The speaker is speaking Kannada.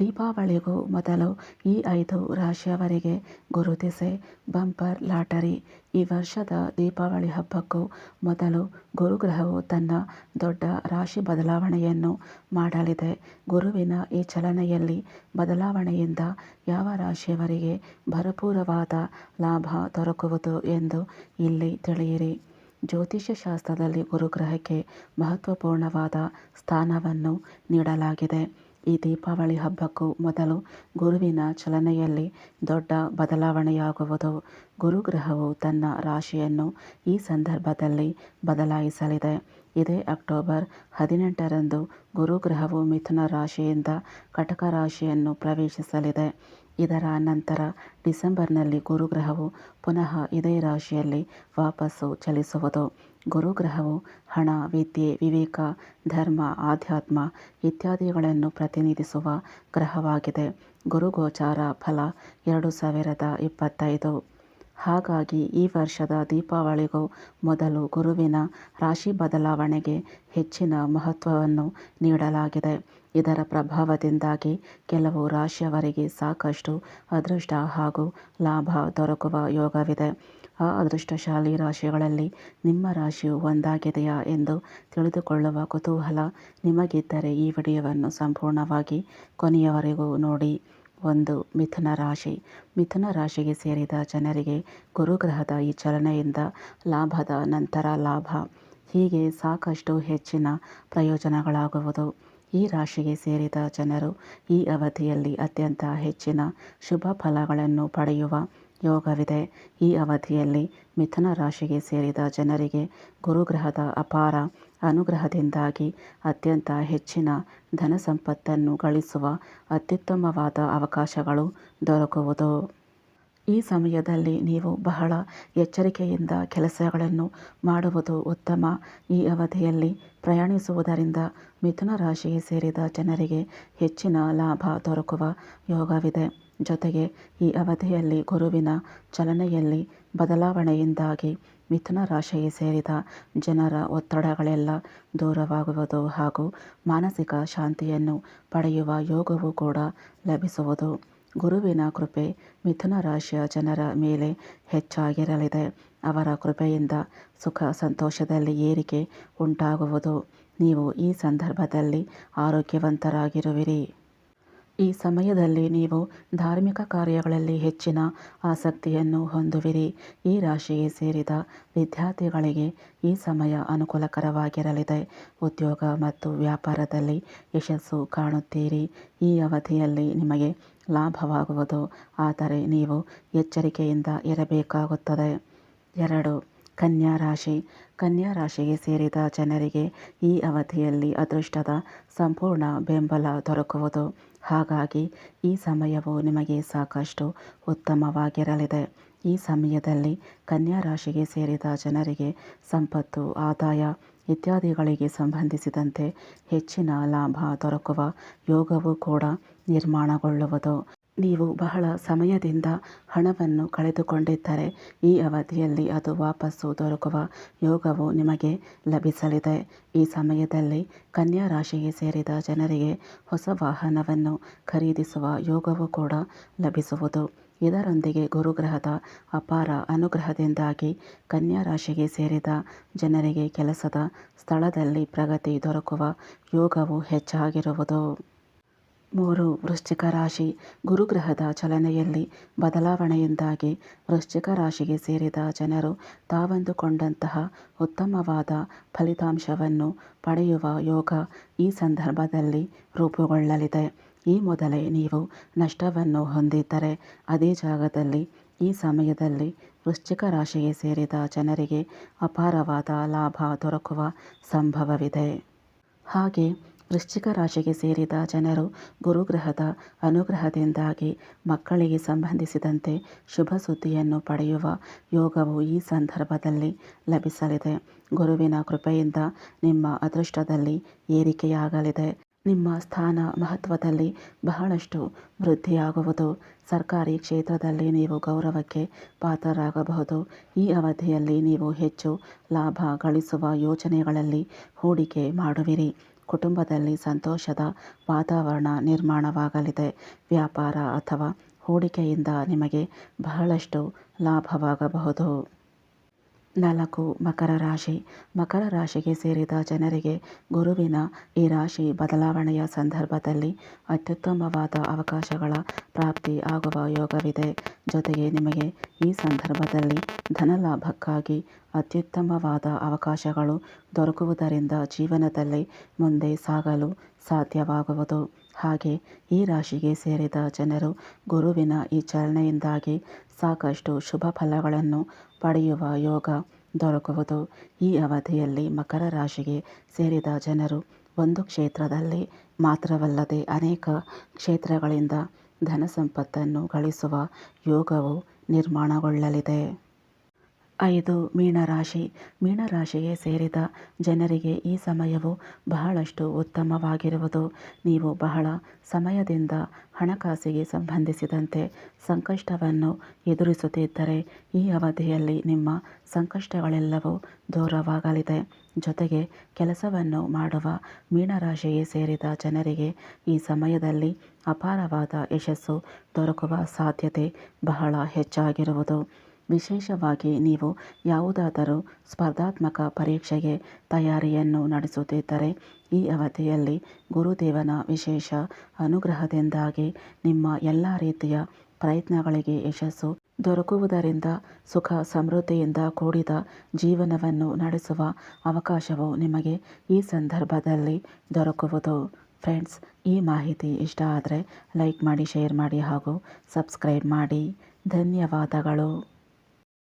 ದೀಪಾವಳಿಗೂ ಮೊದಲು ಈ ಐದು ರಾಶಿಯವರಿಗೆ ಗುರುತಿಸಿ ಬಂಪರ್ ಲಾಟರಿ. ಈ ವರ್ಷದ ದೀಪಾವಳಿ ಹಬ್ಬಕ್ಕೂ ಮೊದಲು ಗುರುಗ್ರಹವು ತನ್ನ ದೊಡ್ಡ ರಾಶಿ ಬದಲಾವಣೆಯನ್ನು ಮಾಡಲಿದೆ. ಗುರುವಿನ ಈ ಚಲನೆಯಲ್ಲಿ ಬದಲಾವಣೆಯಿಂದ ಯಾವ ರಾಶಿಯವರಿಗೆ ಭರಪೂರವಾದ ಲಾಭ ದೊರಕುವುದು ಎಂದು ಇಲ್ಲಿ ತಿಳಿಯಿರಿ. ಜ್ಯೋತಿಷ್ಯ ಶಾಸ್ತ್ರದಲ್ಲಿ ಗುರುಗ್ರಹಕ್ಕೆ ಮಹತ್ವಪೂರ್ಣವಾದ ಸ್ಥಾನವನ್ನು ನೀಡಲಾಗಿದೆ. ಈ ದೀಪಾವಳಿ ಹಬ್ಬಕ್ಕೂ ಮೊದಲು ಗುರುವಿನ ಚಲನೆಯಲ್ಲಿ ದೊಡ್ಡ ಬದಲಾವಣೆಯಾಗುವುದು. ಗುರುಗ್ರಹವು ತನ್ನ ರಾಶಿಯನ್ನು ಈ ಸಂದರ್ಭದಲ್ಲಿ ಬದಲಾಯಿಸಲಿದೆ. ಇದೇ ಅಕ್ಟೋಬರ್ ಹದಿನೆಂಟರಂದು ಗುರುಗ್ರಹವು ಮಿಥುನ ರಾಶಿಯಿಂದ ಕಟಕ ರಾಶಿಯನ್ನು ಪ್ರವೇಶಿಸಲಿದೆ. ಇದರ ನಂತರ ಡಿಸೆಂಬರ್ನಲ್ಲಿ ಗುರುಗ್ರಹವು ಪುನಃ ಇದೇ ರಾಶಿಯಲ್ಲಿ ವಾಪಸ್ಸು ಚಲಿಸುವುದು. ಗುರುಗ್ರಹವು ಹಣ, ವಿದ್ಯೆ, ವಿವೇಕ, ಧರ್ಮ, ಆಧ್ಯಾತ್ಮ ಇತ್ಯಾದಿಗಳನ್ನು ಪ್ರತಿನಿಧಿಸುವ ಗ್ರಹವಾಗಿದೆ. ಗುರುಗೋಚಾರ ಫಲ ಎರಡು ಸಾವಿರದ ಇಪ್ಪತ್ತೈದು. ಹಾಗಾಗಿ ಈ ವರ್ಷದ ದೀಪಾವಳಿಗೂ ಮೊದಲು ಗುರುವಿನ ರಾಶಿ ಬದಲಾವಣೆಗೆ ಹೆಚ್ಚಿನ ಮಹತ್ವವನ್ನು ನೀಡಲಾಗಿದೆ. ಇದರ ಪ್ರಭಾವದಿಂದಾಗಿ ಕೆಲವು ರಾಶಿಯವರಿಗೆ ಸಾಕಷ್ಟು ಅದೃಷ್ಟ ಹಾಗೂ ಲಾಭ ದೊರಕುವ ಯೋಗವಿದೆ. ಆ ಅದೃಷ್ಟಶಾಲಿ ರಾಶಿಗಳಲ್ಲಿ ನಿಮ್ಮ ರಾಶಿಯು ಒಂದಾಗಿದೆಯಾ ಎಂದು ತಿಳಿದುಕೊಳ್ಳುವ ಕುತೂಹಲ ನಿಮಗಿದ್ದರೆ ಈ ವಿಡಿಯೋವನ್ನು ಸಂಪೂರ್ಣವಾಗಿ ಕೊನೆಯವರೆಗೂ ನೋಡಿ. ಒಂದು, ಮಿಥುನ ರಾಶಿ. ಮಿಥುನ ರಾಶಿಗೆ ಸೇರಿದ ಜನರಿಗೆ ಗುರುಗ್ರಹದ ಈ ಚಲನೆಯಿಂದ ಲಾಭದ ನಂತರ ಲಾಭ. ಹೀಗೆ ಸಾಕಷ್ಟು ಹೆಚ್ಚಿನ ಪ್ರಯೋಜನಗಳಾಗುವುದು. ಈ ರಾಶಿಗೆ ಸೇರಿದ ಜನರು ಈ ಅವಧಿಯಲ್ಲಿ ಅತ್ಯಂತ ಹೆಚ್ಚಿನ ಶುಭ ಫಲಗಳನ್ನು ಪಡೆಯುವ ಯೋಗವಿದೆ. ಈ ಅವಧಿಯಲ್ಲಿ ಮಿಥುನ ರಾಶಿಗೆ ಸೇರಿದ ಜನರಿಗೆ ಗುರುಗ್ರಹದ ಅಪಾರ ಅನುಗ್ರಹದಿಂದಾಗಿ ಅತ್ಯಂತ ಹೆಚ್ಚಿನ ಧನ ಸಂಪತ್ತನ್ನು ಗಳಿಸುವ ಅತ್ಯುತ್ತಮವಾದ ಅವಕಾಶಗಳು ದೊರಕುವುದು. ಈ ಸಮಯದಲ್ಲಿ ನೀವು ಬಹಳ ಎಚ್ಚರಿಕೆಯಿಂದ ಕೆಲಸಗಳನ್ನು ಮಾಡುವುದು ಉತ್ತಮ. ಈ ಅವಧಿಯಲ್ಲಿ ಪ್ರಯಾಣಿಸುವುದರಿಂದ ಮಿಥುನ ರಾಶಿಗೆ ಸೇರಿದ ಜನರಿಗೆ ಹೆಚ್ಚಿನ ಲಾಭ ದೊರಕುವ ಯೋಗವಿದೆ. ಜೊತೆಗೆ ಈ ಅವಧಿಯಲ್ಲಿ ಗುರುವಿನ ಚಲನೆಯಲ್ಲಿ ಬದಲಾವಣೆಯಿಂದಾಗಿ ಮಿಥುನ ರಾಶಿಗೆ ಸೇರಿದ ಜನರ ಒತ್ತಡಗಳೆಲ್ಲ ದೂರವಾಗುವುದು ಹಾಗೂ ಮಾನಸಿಕ ಶಾಂತಿಯನ್ನು ಪಡೆಯುವ ಯೋಗವೂ ಕೂಡ ಲಭಿಸುವುದು. ಗುರುವಿನ ಕೃಪೆ ಮಿಥುನ ರಾಶಿಯ ಜನರ ಮೇಲೆ ಹೆಚ್ಚಾಗಿರಲಿದೆ. ಅವರ ಕೃಪೆಯಿಂದ ಸುಖ ಸಂತೋಷದಲ್ಲಿ ಏರಿಕೆ ಉಂಟಾಗುವುದು. ನೀವು ಈ ಸಂದರ್ಭದಲ್ಲಿ ಆರೋಗ್ಯವಂತರಾಗಿರುವಿರಿ. ಈ ಸಮಯದಲ್ಲಿ ನೀವು ಧಾರ್ಮಿಕ ಕಾರ್ಯಗಳಲ್ಲಿ ಹೆಚ್ಚಿನ ಆಸಕ್ತಿಯನ್ನು ಹೊಂದುವಿರಿ. ಈ ರಾಶಿಗೆ ಸೇರಿದ ವಿದ್ಯಾರ್ಥಿಗಳಿಗೆ ಈ ಸಮಯ ಅನುಕೂಲಕರವಾಗಿರಲಿದೆ. ಉದ್ಯೋಗ ಮತ್ತು ವ್ಯಾಪಾರದಲ್ಲಿ ಯಶಸ್ಸು ಕಾಣುತ್ತೀರಿ. ಈ ಅವಧಿಯಲ್ಲಿ ನಿಮಗೆ ಲಾಭವಾಗುವುದು. ಆದರೆ ನೀವು ಎಚ್ಚರಿಕೆಯಿಂದ ಇರಬೇಕಾಗುತ್ತದೆ. ಎರಡು, ಕನ್ಯಾ ರಾಶಿ. ಕನ್ಯಾ ರಾಶಿಗೆ ಸೇರಿದ ಜನರಿಗೆ ಈ ಅವಧಿಯಲ್ಲಿ ಅದೃಷ್ಟದ ಸಂಪೂರ್ಣ ಬೆಂಬಲ ದೊರಕುವುದು. ಹಾಗಾಗಿ ಈ ಸಮಯವು ನಿಮಗೆ ಸಾಕಷ್ಟು ಉತ್ತಮವಾಗಿರಲಿದೆ. ಈ ಸಮಯದಲ್ಲಿ ಕನ್ಯಾ ರಾಶಿಗೆ ಸೇರಿದ ಜನರಿಗೆ ಸಂಪತ್ತು, ಆದಾಯ ಇತ್ಯಾದಿಗಳಿಗೆ ಸಂಬಂಧಿಸಿದಂತೆ ಹೆಚ್ಚಿನ ಲಾಭ ದೊರಕುವ ಯೋಗವೂ ಕೂಡ ನಿರ್ಮಾಣಗೊಳ್ಳುವುದು. ನೀವು ಬಹಳ ಸಮಯದಿಂದ ಹಣವನ್ನು ಕಳೆದುಕೊಂಡಿದ್ದರೆ ಈ ಅವಧಿಯಲ್ಲಿ ಅದು ವಾಪಸ್ಸು ದೊರಕುವ ಯೋಗವು ನಿಮಗೆ ಲಭಿಸಲಿದೆ. ಈ ಸಮಯದಲ್ಲಿ ಕನ್ಯಾ ರಾಶಿಗೆ ಸೇರಿದ ಜನರಿಗೆ ಹೊಸ ವಾಹನವನ್ನು ಖರೀದಿಸುವ ಯೋಗವು ಕೂಡ ಲಭಿಸುವುದು. ಇದರೊಂದಿಗೆ ಗುರುಗ್ರಹದ ಅಪಾರ ಅನುಗ್ರಹದಿಂದಾಗಿ ಕನ್ಯಾ ರಾಶಿಗೆ ಸೇರಿದ ಜನರಿಗೆ ಕೆಲಸದ ಸ್ಥಳದಲ್ಲಿ ಪ್ರಗತಿ ದೊರಕುವ ಯೋಗವು ಹೆಚ್ಚಾಗಿರುವುದು. ಮೂರು ವೃಶ್ಚಿಕ ರಾಶಿ ಗುರುಗ್ರಹದ ಚಲನೆಯಲ್ಲಿ ಬದಲಾವಣೆಯಿಂದಾಗಿ ವೃಶ್ಚಿಕ ರಾಶಿಗೆ ಸೇರಿದ ಜನರು ತಾವಂದುಕೊಂಡಂತಹ ಉತ್ತಮವಾದ ಫಲಿತಾಂಶವನ್ನು ಪಡೆಯುವ ಯೋಗ ಈ ಸಂದರ್ಭದಲ್ಲಿ ರೂಪುಗೊಳ್ಳಲಿದೆ. ಈ ಮೊದಲೇ ನೀವು ನಷ್ಟವನ್ನು ಹೊಂದಿದ್ದರೆ ಅದೇ ಜಾಗದಲ್ಲಿ, ಈ ಸಮಯದಲ್ಲಿ ವೃಶ್ಚಿಕ ರಾಶಿಗೆ ಸೇರಿದ ಜನರಿಗೆ ಅಪಾರವಾದ ಲಾಭ ದೊರಕುವ ಸಂಭವವಿದೆ. ಹಾಗೆ ವೃಶ್ಚಿಕ ರಾಶಿಗೆ ಸೇರಿದ ಜನರು ಗುರುಗ್ರಹದ ಅನುಗ್ರಹದಿಂದಾಗಿ ಮಕ್ಕಳಿಗೆ ಸಂಬಂಧಿಸಿದಂತೆ ಶುಭ ಸುದ್ದಿಯನ್ನು ಪಡೆಯುವ ಯೋಗವು ಈ ಸಂದರ್ಭದಲ್ಲಿ ಲಭಿಸಲಿದೆ. ಗುರುವಿನ ಕೃಪೆಯಿಂದ ನಿಮ್ಮ ಅದೃಷ್ಟದಲ್ಲಿ ಏರಿಕೆಯಾಗಲಿದೆ. ನಿಮ್ಮ ಸ್ಥಾನ ಮಹತ್ವದಲ್ಲಿ ಬಹಳಷ್ಟು ವೃದ್ಧಿಯಾಗುವುದು. ಸರ್ಕಾರಿ ಕ್ಷೇತ್ರದಲ್ಲಿ ನೀವು ಗೌರವಕ್ಕೆ ಪಾತ್ರರಾಗಬಹುದು. ಈ ಅವಧಿಯಲ್ಲಿ ನೀವು ಹೆಚ್ಚು ಲಾಭ ಗಳಿಸುವ ಯೋಜನೆಗಳಲ್ಲಿ ಹೂಡಿಕೆ ಮಾಡುವಿರಿ. ಕುಟುಂಬದಲ್ಲಿ ಸಂತೋಷದ ವಾತಾವರಣ ನಿರ್ಮಾಣವಾಗಲಿದೆ. ವ್ಯಾಪಾರ ಅಥವಾ ಹೂಡಿಕೆಯಿಂದ ನಿಮಗೆ ಬಹಳಷ್ಟು ಲಾಭವಾಗಬಹುದು. ನಾಲ್ಕು ಮಕರ ರಾಶಿ. ಮಕರ ರಾಶಿಗೆ ಸೇರಿದ ಜನರಿಗೆ ಗುರುವಿನ ಈ ರಾಶಿ ಬದಲಾವಣೆಯ ಸಂದರ್ಭದಲ್ಲಿ ಅತ್ಯುತ್ತಮವಾದ ಅವಕಾಶಗಳ ಪ್ರಾಪ್ತಿ ಆಗುವ ಯೋಗವಿದೆ. ಜೊತೆಗೆ ನಿಮಗೆ ಈ ಸಂದರ್ಭದಲ್ಲಿ ಧನಲಾಭಕ್ಕಾಗಿ ಅತ್ಯುತ್ತಮವಾದ ಅವಕಾಶಗಳು ದೊರಕುವುದರಿಂದ ಜೀವನದಲ್ಲಿ ಮುಂದೆ ಸಾಗಲು ಸಾಧ್ಯವಾಗುವುದು. ಹಾಗೆ ಈ ರಾಶಿಗೆ ಸೇರಿದ ಜನರು ಗುರುವಿನ ಈ ಚಲನೆಯಿಂದಾಗಿ ಸಾಕಷ್ಟು ಶುಭ ಫಲಗಳನ್ನು ಪಡೆಯುವ ಯೋಗ ದೊರಕುವುದು. ಈ ಅವಧಿಯಲ್ಲಿ ಮಕರ ರಾಶಿಗೆ ಸೇರಿದ ಜನರು ಒಂದು ಕ್ಷೇತ್ರದಲ್ಲಿ ಮಾತ್ರವಲ್ಲದೆ ಅನೇಕ ಕ್ಷೇತ್ರಗಳಿಂದ ಧನ ಸಂಪತ್ತನ್ನು ಗಳಿಸುವ ಯೋಗವು ನಿರ್ಮಾಣಗೊಳ್ಳಲಿದೆ. ಐದು ಮೀನರಾಶಿ. ಮೀನರಾಶಿಗೆ ಸೇರಿದ ಜನರಿಗೆ ಈ ಸಮಯವು ಬಹಳಷ್ಟು ಉತ್ತಮವಾಗಿರುವುದು. ನೀವು ಬಹಳ ಸಮಯದಿಂದ ಹಣಕಾಸಿಗೆ ಸಂಬಂಧಿಸಿದಂತೆ ಸಂಕಷ್ಟವನ್ನು ಎದುರಿಸುತ್ತಿದ್ದರೆ ಈ ಅವಧಿಯಲ್ಲಿ ನಿಮ್ಮ ಸಂಕಷ್ಟಗಳೆಲ್ಲವೂ ದೂರವಾಗಲಿದೆ. ಜೊತೆಗೆ ಕೆಲಸವನ್ನು ಮಾಡುವ ಮೀನರಾಶಿಗೆ ಸೇರಿದ ಜನರಿಗೆ ಈ ಸಮಯದಲ್ಲಿ ಅಪಾರವಾದ ಯಶಸ್ಸು ದೊರಕುವ ಸಾಧ್ಯತೆ ಬಹಳ ಹೆಚ್ಚಾಗಿರುವುದು. ವಿಶೇಷವಾಗಿ ನೀವು ಯಾವುದಾದರೂ ಸ್ಪರ್ಧಾತ್ಮಕ ಪರೀಕ್ಷೆಗೆ ತಯಾರಿಯನ್ನು ನಡೆಸುತ್ತಿದ್ದರೆ, ಈ ಅವಧಿಯಲ್ಲಿ ಗುರುದೇವನ ವಿಶೇಷ ಅನುಗ್ರಹದಿಂದಾಗಿ ನಿಮ್ಮ ಎಲ್ಲ ರೀತಿಯ ಪ್ರಯತ್ನಗಳಿಗೆ ಯಶಸ್ಸು ದೊರಕುವುದರಿಂದ, ಸುಖ ಸಮೃದ್ಧಿಯಿಂದ ಕೂಡಿದ ಜೀವನವನ್ನು ನಡೆಸುವ ಅವಕಾಶವು ನಿಮಗೆ ಈ ಸಂದರ್ಭದಲ್ಲಿ ದೊರಕುವುದು. ಫ್ರೆಂಡ್ಸ್, ಈ ಮಾಹಿತಿ ಇಷ್ಟ ಆದರೆ ಲೈಕ್ ಮಾಡಿ, ಶೇರ್ ಮಾಡಿ ಹಾಗೂ ಸಬ್ಸ್ಕ್ರೈಬ್ ಮಾಡಿ. ಧನ್ಯವಾದಗಳು.